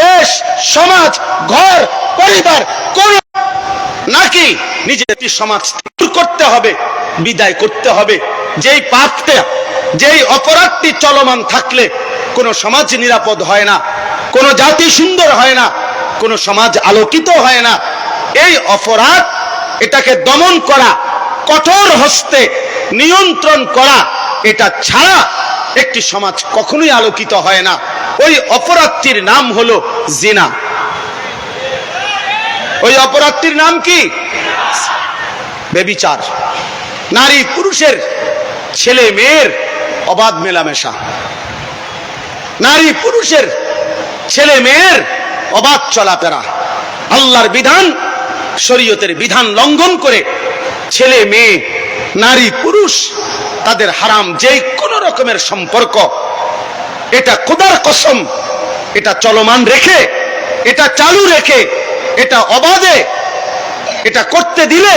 দেশ, সমাজ, ঘর, পরিবার, কোন নাকি নিজের সমাজ দূর করতে হবে, বিদায় করতে হবে। যেই পাপটা যেই অপরাধটি চলমান থাকলে কোন সমাজ নিরাপদ হয় না, কোন জাতি সুন্দর হয় না, কোন সমাজ আলোকিত হয় না। এই অপরাধ, এটাকে দমন করা, কঠোর হস্তে নিয়ন্ত্রণ করা, এটা ছাড়া একটি সমাজ কখনোই আলোকিত হয় না। ওই অপরাধটির নাম হলো জিনা। ওই অপরাধটির নাম কি? বেবিচার। নারী পুরুষের, ছেলে মেয়ের অবাধ মেলামেশা। নারী পুরুষের, ছেলে মেয়ের অবাধ চলাফেরা। আল্লাহর বিধান, শরীয়তের বিধান লঙ্ঘন করে ছেলে, মেয়ে, নারী, পুরুষ, তাদের হারাম যেই কোন রকমের সম্পর্ক এটা খোদার কসম, এটা চলমান রেখে, এটা চালু রেখে, এটা অবাধে, এটা করতে দিলে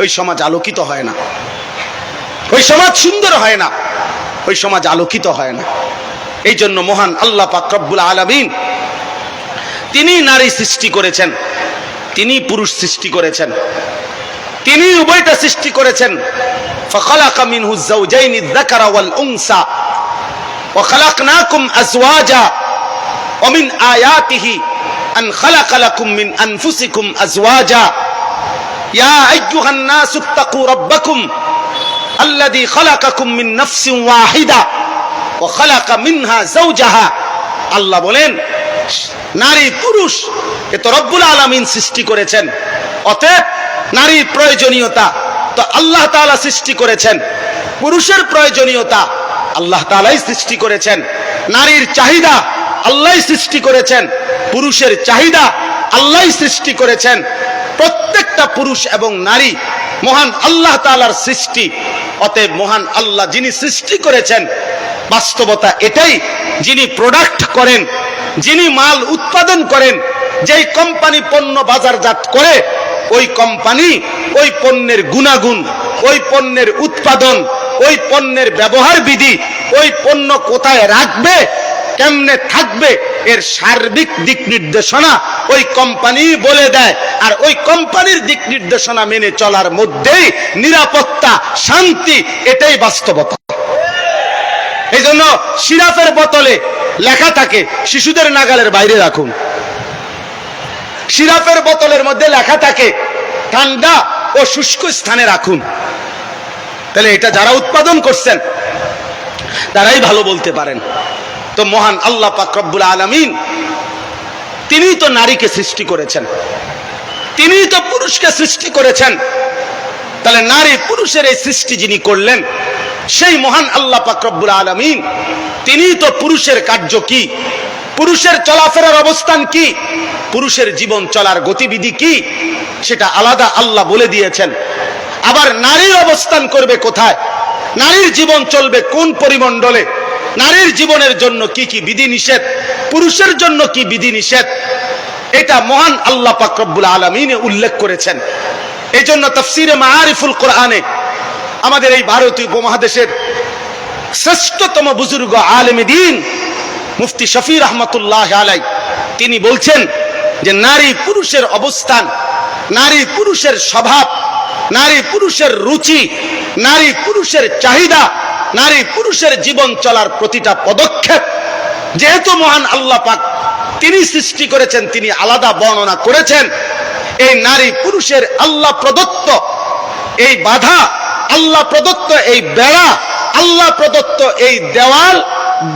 ওই সমাজ আলোকিত হয় না। ওই সমাজ সুন্দর হয় না, ওই সমাজ আলোকিত হয় না। এই জন্য মহান আল্লাহ পাকবুল আলমিন তিনি নারী সৃষ্টি করেছেন, তিনি পুরুষ সৃষ্টি করেছেন, তিনি উভয়টা সৃষ্টি করেছেন। ফখলা কামিন হুজাউজাইনি দাকারাওয়াল উংসা وخلقناكم أزواجا ومن آياته أن خلق لكم من أنفسكم أزواجا يا أيها الناس اتقوا ربكم الذي خلقكم من نفس واحدة وخلق منها زوجها আল্লাহ বলেন নারী পুরুষ এ তো রব্বুল আলামিন সৃষ্টি করেছেন অতএব নারীর প্রয়োজনীয়তা তো আল্লাহ তাআলা সৃষ্টি করেছেন পুরুষের প্রয়োজনীয়তা আল্লাহ তাআলাই সৃষ্টি করেছেন। নারীর চাহিদা আল্লাহ সৃষ্টি করেছেন। পুরুষের চাহিদা আল্লাহই সৃষ্টি করেছেন। প্রত্যেকটা পুরুষ এবং নারী মহান আল্লাহ তাআলার সৃষ্টি। অতএব মহান আল্লাহ যিনি সৃষ্টি করেছেন, বাস্তবতা এটাই। যিনি প্রোডাক্ট করেন, যিনি মাল উৎপাদন করেন, যেই কোম্পানি পণ্য বাজারজাত করে, ওই কোম্পানি ওই পণ্যের গুণাগুণ, ওই পণ্যের উৎপাদন ওই পণ্যের ব্যবহার বিধি ওই পণ্য কোথায় রাখবে, কেমনে থাকবে, এর সার্বিক দিক নির্দেশনা ওই কোম্পানি বলে দেয়। আর ওই কোম্পানির দিক নির্দেশনা মেনে চলার মধ্যেই নিরাপত্তা, শান্তি, এটাই বাস্তবতা। এই জন্য সিরাপের বোতলে লেখা থাকে, শিশুদের নাগালের বাইরে রাখুন। সিরাপের বোতলের মধ্যে লেখা থাকে, ঠান্ডা ও শুষ্ক স্থানে রাখুন। তাহলে এটা যারা উৎপাদন করছেন, তারাই ভালো বলতে পারেন। তো মহান আল্লাহ পাক রব্বুল আলামিন, তিনিই তো নারীকে সৃষ্টি করেছেন। তিনিই তো পুরুষকে সৃষ্টি করেছেন। তাহলে নারী পুরুষের এই সৃষ্টি যিনি করলেন, সেই মহান আল্লাহ পাক রব্বুল আলামিন, তিনিই তো পুরুষের কার্য কি? পুরুষের চলাফেরার অবস্থান কি? পুরুষের জীবন চলার গতিবিধি কি? সেটা আলাদা আল্লাহ বলে দিয়েছেন। আবার নারীর অবস্থান করবে কোথায়? নারীর জীবন চলবে কোন পরিমণ্ডলে? নারীর জীবনের জন্য কি কি বিধি নিষেধ পুরুষের জন্য কি বিধি নিষেধ এটা মহান আল্লাহ পাক রব্বুল আলমিনে উল্লেখ করেছেন। এই জন্য তফসিরে মারিফুল কোরআনে আমাদের এই ভারতীয় উপমহাদেশের শ্রেষ্ঠতম বুজুর্গ আলেম দিন মুফতি শফি রহমতুল্লাহ আলাই তিনি বলছেন যে নারী পুরুষের অবস্থান, নারী পুরুষের স্বভাব নারী পুরুষের রুচি, নারী পুরুষের চাহিদা, নারী পুরুষের জীবন চলার প্রতিটা পদক্ষেপ। যেহেতু মহান আল্লাহ পাক তিনি সৃষ্টি করেছেন, তিনি আলাদা বর্ণনা করেছেন, এই নারী পুরুষের আল্লাহ প্রদত্ত এই বাধা, আল্লাহ প্রদত্ত এই বেড়া, আল্লাহ প্রদত্ত এই দেওয়াল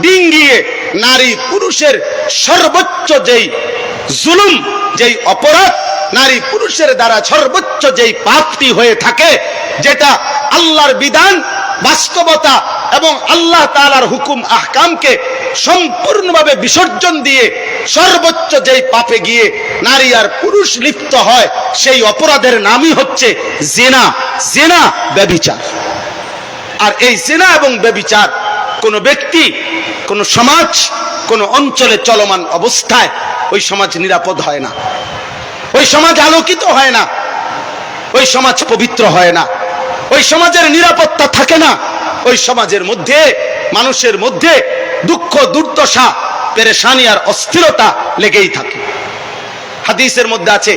ডিঙ্গিয়ে নারী পুরুষের সর্বোচ্চ যেই জুলুম, যেই অপরাধ নারী পুরুষের দ্বারা সর্বোচ্চ যেই পাপটি হয়ে থাকে, যেটা আল্লাহর বিধান, বাস্তবতা এবং আল্লাহ তালার হুকুম, আহকামকে সম্পূর্ণভাবে বিসর্জন দিয়ে সর্বোচ্চ যেই পাপে গিয়ে নারী আর পুরুষ লিপ্ত হয়, সেই অপরাধের নামই হচ্ছে জেনা। জেনা ব্যবিচার। আর এই জেনা এবং ব্যবিচার কোনো ব্যক্তি, কোনো সমাজ, কোনো অঞ্চলে চলমান অবস্থায় ওই সমাজ নিরাপদ হয় না। ওই সমাজ আলোকিত হয় না। ওই সমাজ পবিত্র হয় না। ওই সমাজের নিরাপত্তা থাকে না। ওই সমাজের মধ্যে, মানুষের মধ্যে দুঃখ, দুর্দশা, পেরেশানি আর অস্থিরতা লেগেই থাকে। হাদিসের মধ্যে আছে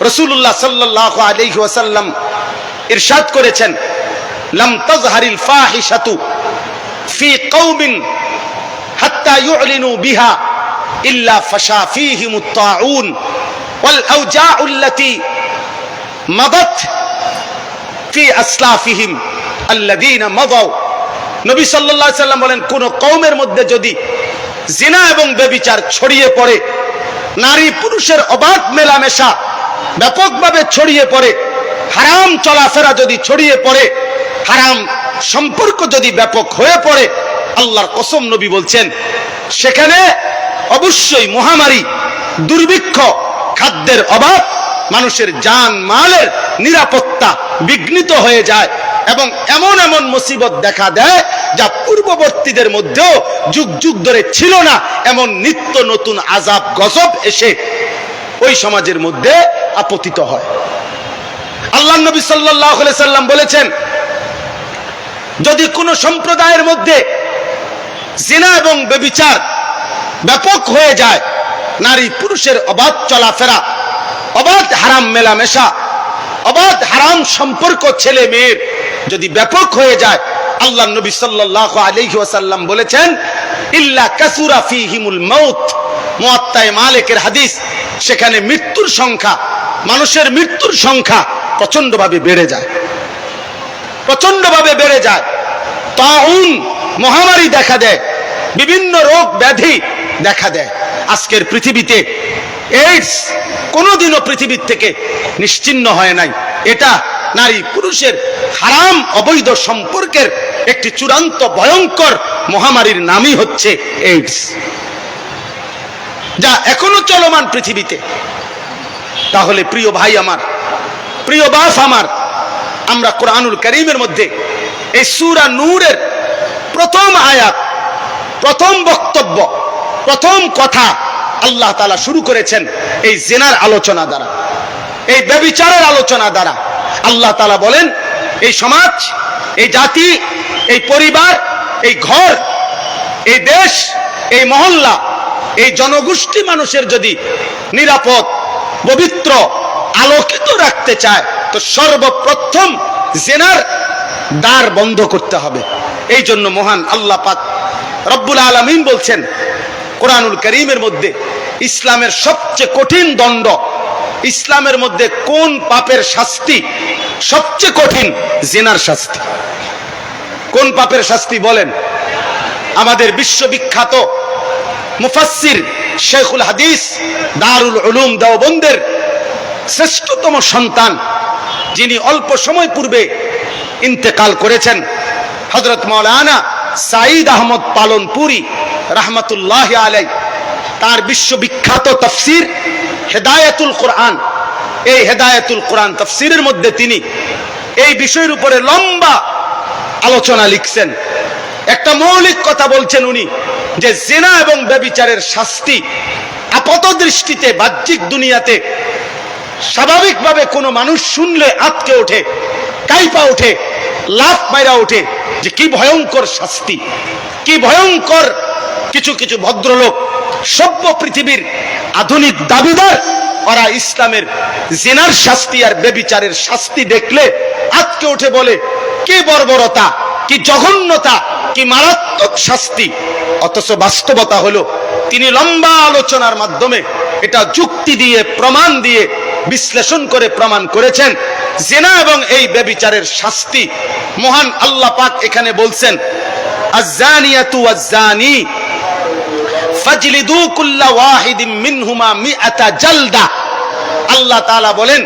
রসুল্লাহ সাল্লাহ আলাইহি ওয়াসাল্লাম ইরশাদ করেছেন, লাম তাজহারিল ফাহিশাতু ফি কওমিন হাত্তা ইউলিনু বিহা ইল্লা ফাশা ফীহিমুত তাউন বলেন, কোন কওমের মধ্যে যদি জিনা এবং বেবিচার ছড়িয়ে পড়ে, নারী পুরুষের অবাধ মেলামেশা ব্যাপকভাবে ছড়িয়ে পড়ে, হারাম চলাফেরা যদি ছড়িয়ে পড়ে, হারাম সম্পর্ক যদি ব্যাপক হয়ে পড়ে, আল্লাহর কসম নবী বলছেন, সেখানে অবশ্যই মহামারী, দুর্ভিক্ষ খাদ্যের অভাব, মানুষের যান মালের নিরাপত্তা বিঘ্নিত হয়ে যায় এবং এমন এমন মুসিবত দেখা দেয় যা পূর্ববর্তীদের মধ্যেও যুগ যুগ ধরে ছিল না। এমন নিত্য নতুন আজাব গজব এসে ওই সমাজের মধ্যে আপতিত হয়। আল্লাহ নবী সাল্লাহ সাল্লাম বলেছেন, যদি কোনো সম্প্রদায়ের মধ্যে জিনা এবং বেবিচার ব্যাপক হয়ে যায় নারী পুরুষের অবাধ চলাফেরা, অবাধ হারাম মেলামেশা, অবাধ হারাম সম্পর্ক ছেলে মেয়ের যদি ব্যাপক হয়ে যায়, আল্লাহ নবী আলাইহি ওয়াসাল্লাম বলেছেন, ইল্লা কাসুরা ফীহিমুল মাউত। মুয়াত্তায়ে মালিকের হাদিস, সেখানে মৃত্যুর সংখ্যা, মানুষের মৃত্যুর সংখ্যা প্রচন্ডভাবে বেড়ে যায়। প্রচন্ডভাবে বেড়ে যায়। তাউন মহামারী দেখা দেয়, বিভিন্ন রোগ ব্যাধি দেখা দেয়। আজকের পৃথিবীতে এইডস কোনোদিনও পৃথিবীর থেকে নিশ্চিন্ন হয় নাই। এটা নারী পুরুষের হারাম অবৈধ সম্পর্কের একটি চূড়ান্ত ভয়ঙ্কর মহামারীর নামই হচ্ছে এইডস যা এখনও চলমান পৃথিবীতে। তাহলে প্রিয় ভাই আমার, প্রিয় বাপ আমার, আমরা কোরআনুল করিমের মধ্যে এই সুরা নূরের প্রথম আয়াত, প্রথম বক্তব্য প্রথম কথা আল্লাহ তালা শুরু করেছেন এই জেনার আলোচনা দ্বারা, এই ব্যবিচারের আলোচনা দ্বারা। আল্লাহ তালা বলেন, এই সমাজ, এই জাতি, এই পরিবার, এই ঘর, এই দেশ, এই মহল্লা, এই জনগোষ্ঠী মানুষের যদি নিরাপদ, পবিত্র, আলোকিত রাখতে চায়, তো সর্বপ্রথম জেনার দ্বার বন্ধ করতে হবে। এই জন্য মহান আল্লাহ পাক রব্বুল আলমিন বলছেন কোরআনুল করিমের মধ্যে ইসলামের সবচেয়ে কঠিন দণ্ড, ইসলামের মধ্যে কোন পাপের শাস্তি সবচেয়ে কঠিন? জেনার শাস্তি। কোন পাপের শাস্তি বলেন? আমাদের বিশ্ববিখ্যাত মুফাসসির শেখুল হাদিস দারুল উলুম দেওবন্দের শ্রেষ্ঠতম সন্তান, যিনি অল্প সময় পূর্বে ইন্তেকাল করেছেন হজরত মৌলানা সাঈদ আহমদ পালনপুরি রহমতুল্লাহ আলাই, তার বিশ্ববিখ্যাত তফসির হেদায়েতুল কোরআন। এই হেদায়েতুল কোরআন তফসিরের মধ্যে তিনি এই বিষয়ের উপরে লম্বা আলোচনা লিখছেন। একটা মৌলিক কথা বলছেন উনি যে জেনা এবং ব্যবিচারের শাস্তি আপাত দৃষ্টিতে বাহ্যিক দুনিয়াতে স্বাভাবিকভাবে কোনো মানুষ শুনলে আতকে ওঠে, কাইপা ওঠে, লাফ মাইরা ওঠে যে কি ভয়ঙ্কর শাস্তি, কি ভয়ঙ্কর কিছু কিছু ভদ্রলোক সভ্য পৃথিবীর আধুনিক দাবিদার, ওরা ইসলামের জেনার শাস্তি আর বেবিচারের শাস্তি দেখলে আতকে উঠে বলে, কি বর্বরতা, কি জঘন্যতা, কি মারাত্মক শাস্তি। অথচ বাস্তবতা হলো, তিনি লম্বা আলোচনার মাধ্যমে এটা যুক্তি দিয়ে, প্রমাণ দিয়ে, বিশ্লেষণ করে প্রমাণ করেছেন। জেনা এবং এই বেবিচারের শাস্তি মহান আল্লাহ পাক এখানে বলছেন, আজ্জানিয়াতু আজ্জানি আল্লাহ বলেন,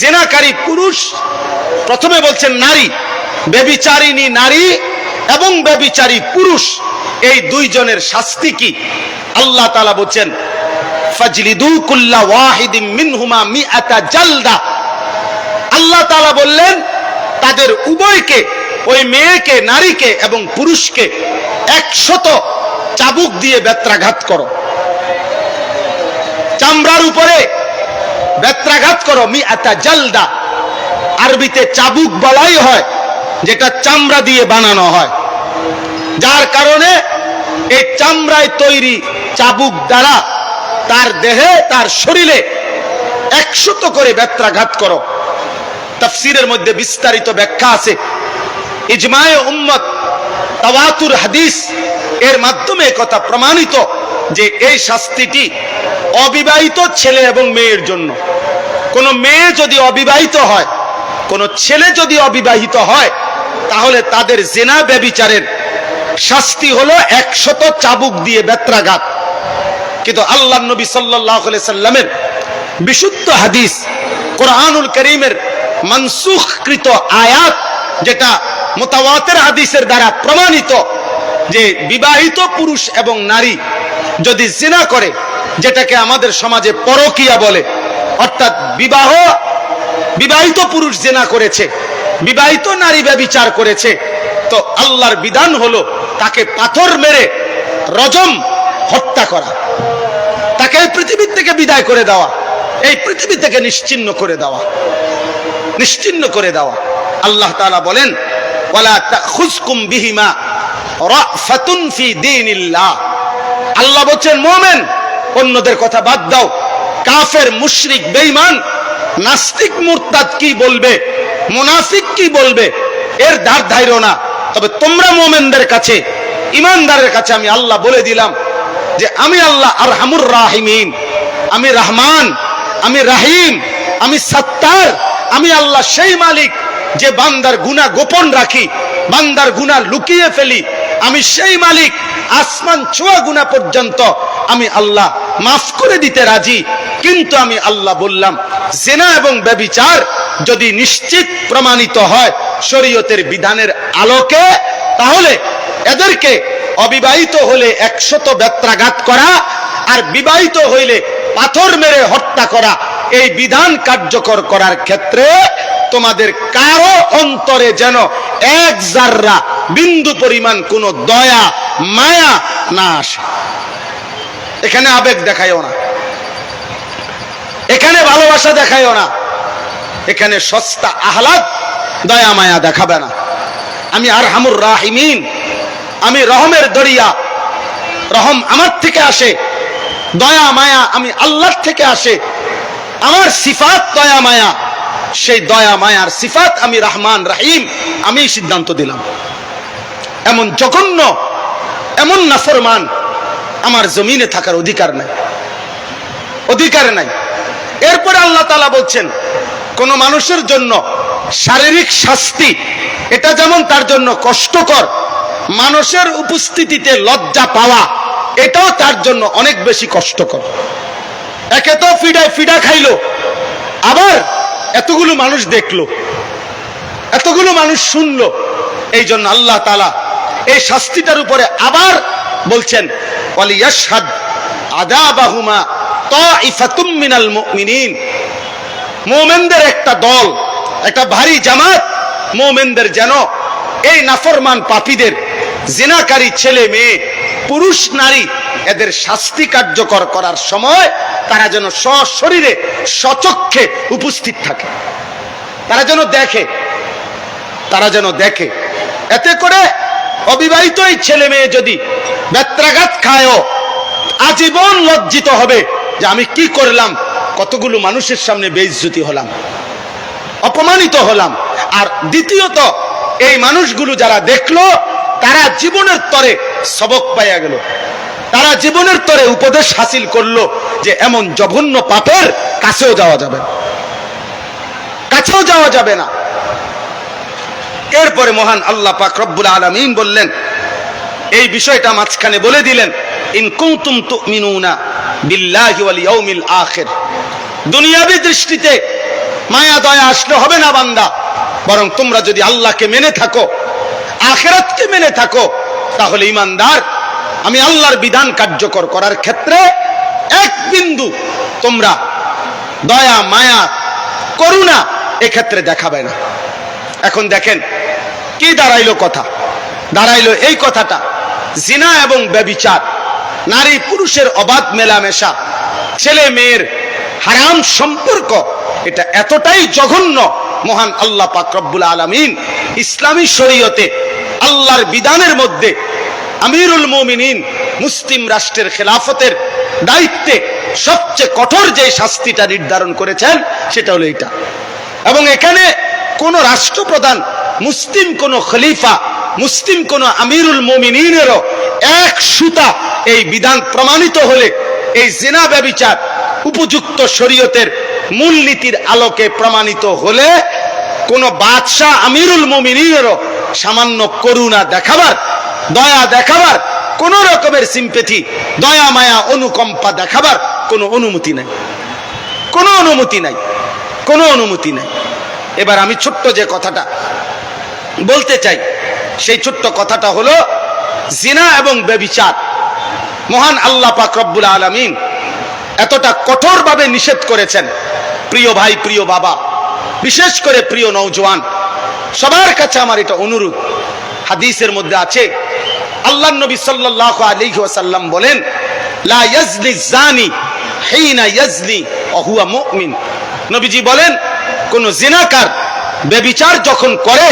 জেনাকারী পুরুষ প্রথমে বলছেন নারী বেবিচারিণী নারী এবং বেবিচারী পুরুষ। এই দুইজনের শাস্তি কি? আল্লাহ তাআলা বলছেন মিনহুমা আল্লাহ বললেন, তাদের উভয়কে, ওই মেয়েকে, নারীকে এবং পুরুষকে একশত চাবুক দিয়ে বেত্রাঘাত করো। চামড়ার উপরে বেত্রাঘাত করো। মি এতা জালদা। আরবিতে চাবুক বলাই হয়, যেটা চামড়া দিয়ে বানানো হয়। যার কারণে এই চামড়ায় তৈরি চাবুক দ্বারা তার দেহে, তার শরীরে একশত করে ব্যত্রাঘাত করো। তাফসিরের মধ্যে বিস্তারিত ব্যাখ্যা আছে। ইজমায় উম্মত তাওয়াতুর হাদিস এর মাধ্যমে কথা প্রমাণিত যে এই শাস্তিটি অবিবাহিত ছেলে এবং মেয়ের জন্য। কোন মেয়ে যদি অবিবাহিত হয়, কোন ছেলে যদি অবিবাহিত হয়, তাহলে তাদের জেনা ব্যবিচারের শাস্তি হলো একশত চাবুক দিয়ে বেত্রাঘাত। কিন্তু আল্লাহ নবী সাল্লাহ সাল্লামের বিশুদ্ধ হাদিস, কোরআনুল করিমের মনসুখকৃত আয়াত, যেটা মোতাওয়াতের হাদিসের দ্বারা প্রমাণিত যে বিবাহিত পুরুষ এবং নারী যদি জিনা করে, যেটাকে আমাদের সমাজে পরকিয়া বলে, অর্থাৎ বিবাহ, বিবাহিত পুরুষ জেনা করেছে, বিবাহিত নারী ব্যবিচার করেছে, তো আল্লাহর বিধান হলো তাকে পাথর মেরে রজম, হত্যা করা। তাকে এই পৃথিবীর থেকে বিদায় করে দেওয়া, এই পৃথিবী থেকে নিশ্চিন্ন করে দেওয়া, নিশ্চিন্ন করে দেওয়া। আল্লাহ তাআলা বলেন, ওয়ালা তাখুজকুম বিহিমা আল্লাহ বলছেন, মুমিন, অন্যদের কথা বাদ দাও। কাফের, মুশরিক, বেঈমান, নাস্তিক, মুরতাদ কি বলবে? মুনাফিক কি বলবে? এর ধার ধাইরো না। তবে তোমরা মোমেনদের কাছে ইমানদারের কাছে আমি আল্লাহ বলে দিলাম যে, আমি আল্লাহ আর হামুর রাহিমিন। আমি রহমান, আমি রাহিম, আমি সত্তার, আমি আল্লাহ সেই মালিক যে বান্দার গুনাহ গোপন রাখি, বান্দার গুনাহ লুকিয়ে ফেলি আমি সেই মালিক, আসমান ছোঁয়া গুনাহ পর্যন্ত আমি আল্লাহ মাফ করে দিতে রাজি। কিন্তু আমি আল্লাহ বললাম, জেনা এবং ব্যবিচার যদি নিশ্চিত প্রমাণিত হয় শরীয়তের বিধানের আলোকে, তাহলে এদেরকে অবিবাহিত হলে একশত ব্যত্রাঘাত করা আর বিবাহিত হইলে পাথর মেরে হত্যা করা, এই বিধান কার্যকর করার ক্ষেত্রে তোমাদের কারও অন্তরে যেন এক জাররা বিন্দু পরিমাণ কোনো দয়া, মায়া না আসে। এখানে আবেগ দেখাইও না। এখানে ভালোবাসা দেখাইও না। এখানে সস্তা আহ্লাদ, দয়া, মায়া দেখাবে না। আমি আর হামুর রাহিমিন। আমি রহমের দরিয়া। রহম আমার থেকে আসে। দয়া, মায়া আমি আল্লাহর থেকে আসে। আমার সিফাত দয়া, মায়া সেই দয়া, মায়ার সিফাত আমি রহমান রাহিম, আমি সিদ্ধান্ত দিলাম। এমন জঘন্য, এমন নাফরমান আমার জমিনে থাকার অধিকার নাই। অধিকার নাই। এরপরে আল্লাহ তালা বলছেন, কোন মানুষের জন্য শারীরিক শাস্তি, এটা যেমন তার জন্য কষ্টকর, মানুষের উপস্থিতিতে লজ্জা পাওয়া, এটাও তার জন্য অনেক বেশি কষ্টকর। একে তো ফিডায় ফিডা খাইলো, আবার এতগুলো মানুষ দেখল, এতগুলো মানুষ শুনলো, এই জন্য আল্লাহ তালা এই শাস্তিটার উপরে আবার বলছেন মুমিনিন। একটা দল, একটা ভারী জামাত মুমিনদের যেন এই নাফরমান পাপীদের, জেনাকারী ছেলে মেয়ে, পুরুষ নারী এদের শাস্তি কার্যকর করার সময় তারা যেন সশরীরে, সচক্ষে উপস্থিত থাকে। তারা যেন দেখে, তারা যেন দেখে। এতে করে অবিবাহিত এই ছেলে মেয়ে যদি ব্যত্রাঘাত খায়ও, আজীবন লজ্জিত হবে যে আমি কি করলাম, কতগুলো মানুষের সামনে বেইজ্জতি হলাম, অপমানিত হলাম। আর দ্বিতীয়ত, এই মানুষগুলো যারা দেখল, তারা জীবনের তরে সবক পাইয়া গেল। তারা জীবনের তরে উপদেশ হাসিল করল যে এমন জঘন্য পাপের কাছেও যাওয়া যাবে। কাছেও যাওয়া যাবে না। এরপরে মহান আল্লাহ পাক রব্বুল আলামিন বললেন, এই বিষয়টা মাঝখানে বলে দিলেন, ইন কুনতুম তুমিনুনা বিল্লাহি ওয়াল ইয়াউমিল আখির। দুনিয়াবি দৃষ্টিতে মায়া, দয়া আসলে হবে না বান্দা। বরং তোমরা যদি আল্লাহকে মেনে থাকো, আখেরাতকে মেনে থাকো, তাহলে ইমানদার আমি আল্লাহর বিধান কার্যকর করার ক্ষেত্রে এক বিন্দু তোমরা দয়া, মায়া, করুণা এক্ষেত্রে দেখাবে না। এখন দেখেন, কি দাঁড়াইলো কথা? দাঁড়াইলো এই কথাটা। জিনা এবং ব্যবিচার, নারী পুরুষের অবাধ মেলামেশা, ছেলে মেয়ের হারাম সম্পর্ক, এটা এতটাই জঘন্য, মহান আল্লাহ পাক আলামিন ইসলামী শরীয়তে আল্লাহর বিধানের মধ্যে আমিরুল মোমিনিন মুসলিম রাষ্ট্রের খেলাফতের দায়িত্বে সবচেয়ে কঠোর যে শাস্তিটা নির্ধারণ করেছেন, সেটা হলো এটা এবং এখানে কোন রাষ্ট্রপ্রধান, মুসলিম কোন খলিফা, মুসলিম কোন আমিরুল মোমিনেরও এক সুতা এই বিধান প্রমাণিত হলে এই জেনা ব্যবিচার উপযুক্ত শরীয়তের মূলনীতির আলোকে প্রমাণিত হলে কোন বাদশাহ আমিরুল মোমিনেরও সামান্য করুণা দেখাবার দয়া দেখাবার, কোন রকমের সিম্পেথি দয়া, মায়া, অনুকম্পা দেখাবার কোনো অনুমতি নাই। কোনো অনুমতি নাই, কোনো অনুমতি নাই। এবার আমি ছোট্ট যে কথাটা বলতে চাই, সেই ছোট্ট কথাটা হলো, জিনা এবং বেবিচার মহান আল্লাহ পাক রব্বুল আলামিন এতটা কঠোরভাবে নিষেধ করেছেন, প্রিয় ভাই, প্রিয় বাবা, বিশেষ করে প্রিয় নৌজওয়ান সবার কাছে আমার এটা অনুরোধ। হাদিসের মধ্যে আছে আল্লাহ নবী সাল্লাল্লাহু আলাইহি ওয়াসাল্লাম বলেন, লা ইয়াজনি জানি হিনা ইয়াজনি ওয়া হুয়া মুমিন। নবীজি বলেন, কোন জিনাকার বেবিচার যখন করে,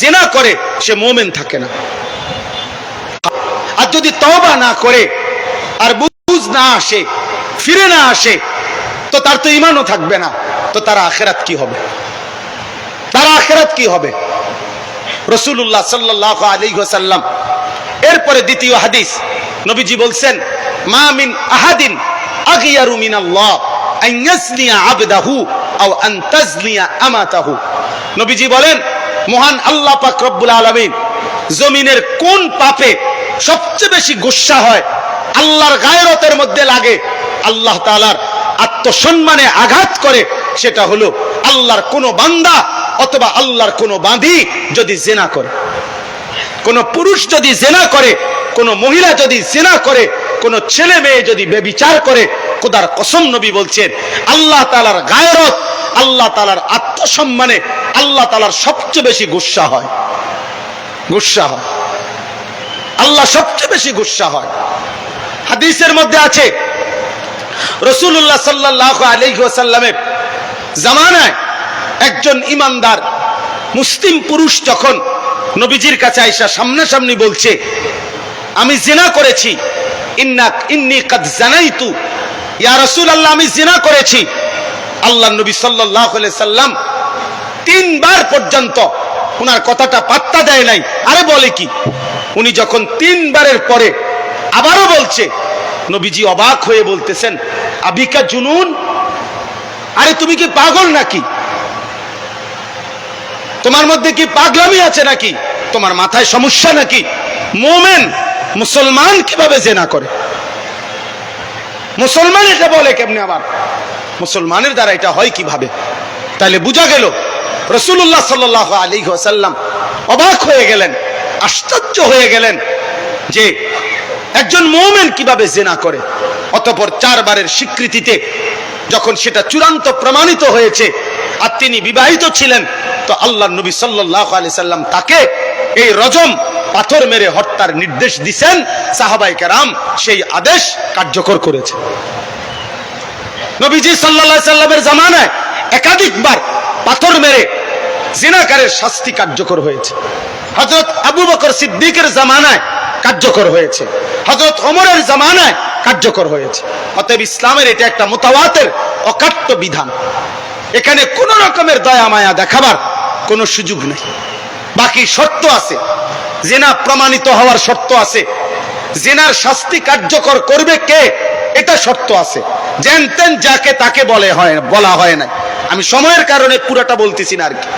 জিনা করে, সে মোমেন থাকে না। আর যদি তওবা না করে, আর বুঝ না আসে, ফিরে না আসে, তো তার তো ইমানও থাকবে না। তো তার আখেরাত কি হবে? তার আখেরাত কি হবে? রসুল্লাহ সাল্লাহ আলী সাল্লাম এরপরে দ্বিতীয় হাদিস। নবীজি বলছেন আহাদিন সবচেয়ে বেশি হয়? আল্লাহর গায়রতের মধ্যে লাগে। আল্লাহ আত্মসম্মানে আঘাত করে, সেটা হলো আল্লাহর কোন বান্দা অথবা আল্লাহর কোন বাঁধি যদি জেনা করে। কোন পুরুষ যদি জেনা করে, কোন মহিলা যদি জেনা করে, কোন ছেলে মেয়ে যদি বেবিচার করে, খোদার কসম নবী বলছেন, আল্লাহ তালার গায়রত, আল্লাহ তালার আত্মসম্মানে, আল্লাহ তালার সবচেয়ে বেশি গুসা হয়। গুসা হয়। আল্লাহ সবচেয়ে বেশি গুসা হয়। হাদিসের মধ্যে আছে রসুল্লাহ সাল্লাহ আলহ্লামের জামানায় একজন ইমানদার মুসলিম পুরুষ যখন নবীজির কাছে আইসা সামনাসামনি বলছে, আমি জিনা করেছি। ইন্না, ইন্নি কাদ জানাইতু। ইয়া রাসূল আল্লাহ আমি জিনা করেছি। আল্লাহ নবী সাল্লাল্লাহু আলাইহি সাল্লাম তিনবার পর্যন্ত ওনার কথাটা পাত্তা দেয় নাই। আরে বলে কি? উনি যখন তিনবারের পরে আবারও বলছে, নবীজি অবাক হয়ে বলতেছেন, আবিকা জুনুন? আরে তুমি কি পাগল নাকি? তোমার মধ্যে কি পাগলামি আছে নাকি? তোমার মাথায় সমস্যা নাকি? মোমেন মুসলমান কীভাবে জেনা করে? মুসলমান এটা বলে কেমনে আবার? মুসলমানের দ্বারা এটা হয় কীভাবে? তাহলে বোঝা গেল রসুল্লাহ সাল আলী সাল্লাম অবাক হয়ে গেলেন, আশ্চর্য হয়ে গেলেন যে একজন মোমেন কীভাবে জেনা করে? অতপর চারবারের স্বীকৃতিতে যখন সেটা চূড়ান্ত প্রমাণিত হয়েছে আর তিনি বিবাহিত ছিলেন, তো আল্লাহ নবী সাল্লাহ আলি সাল্লাম তাকে এই রজম পাথর মেরে হত্যার নির্দেশ দিছেন। সাহাবাই কেরাম সেই আদেশ কার্যকর করেছে। নবীজি সাল্লা সাল্লামের জামানায় একাধিকবার পাথর মেরে জিনাকারের শাস্তি কার্যকর হয়েছে। হজরত আবু বকর সিদ্দিকের জামানায় কার্যকর হয়েছে। হজরত ওমরের জামানায় কার্যকর হয়েছে। অতএব ইসলামের এটা একটা মোতাবাতের অকাট্য বিধান। এখানে কোন রকমের দয়া মায়া দেখাবার কোনো সুযোগ নেই। বাকি শর্ত আছে। জেনা প্রমাণিত হওয়ার শর্ত আছে। জেনার শাস্তি কার্যকর করবে কে? এটা শর্ত আছে। যেন তেন যাকে তাকে বলে হয় বলা হয় না আমি সময়ের কারণে পুরাটা বলতেছি না আর কি।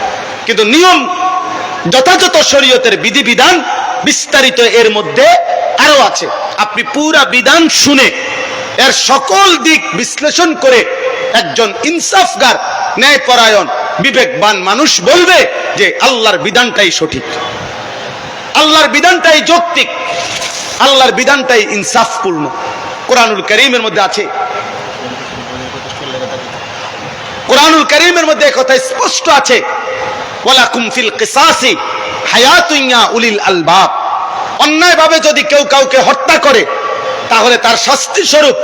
কিন্তু নিয়ম যথাযথ শরীয়তের বিধিবিধান বিস্তারিত এর মধ্যে আরও আছে। আপনি পুরা বিধান শুনে এর সকল দিক বিশ্লেষণ করে একজন ইনসাফগার ন্যায়পরায়ণ, বিবেকবান মানুষ বলবে যে আল্লাহর বিধানটাই সঠিক। আল্লাহর বিধানটাই যৌক্তিক, আল্লাহর বিধানটাই ইনসাফপূর্ণ। কোরআনুল করিমের মধ্যে আছে। কোরআনুল করিমের মধ্যে কথা স্পষ্ট আছে। ওয়ালাকুম ফিল কিসাসি হায়াতুইয়া উলিল আলবাব। অন্যায়ভাবে যদি কেউ কাউকে হত্যা করে, তাহলে তার শাস্তি স্বরূপ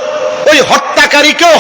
ওই হত্যাকারীকেও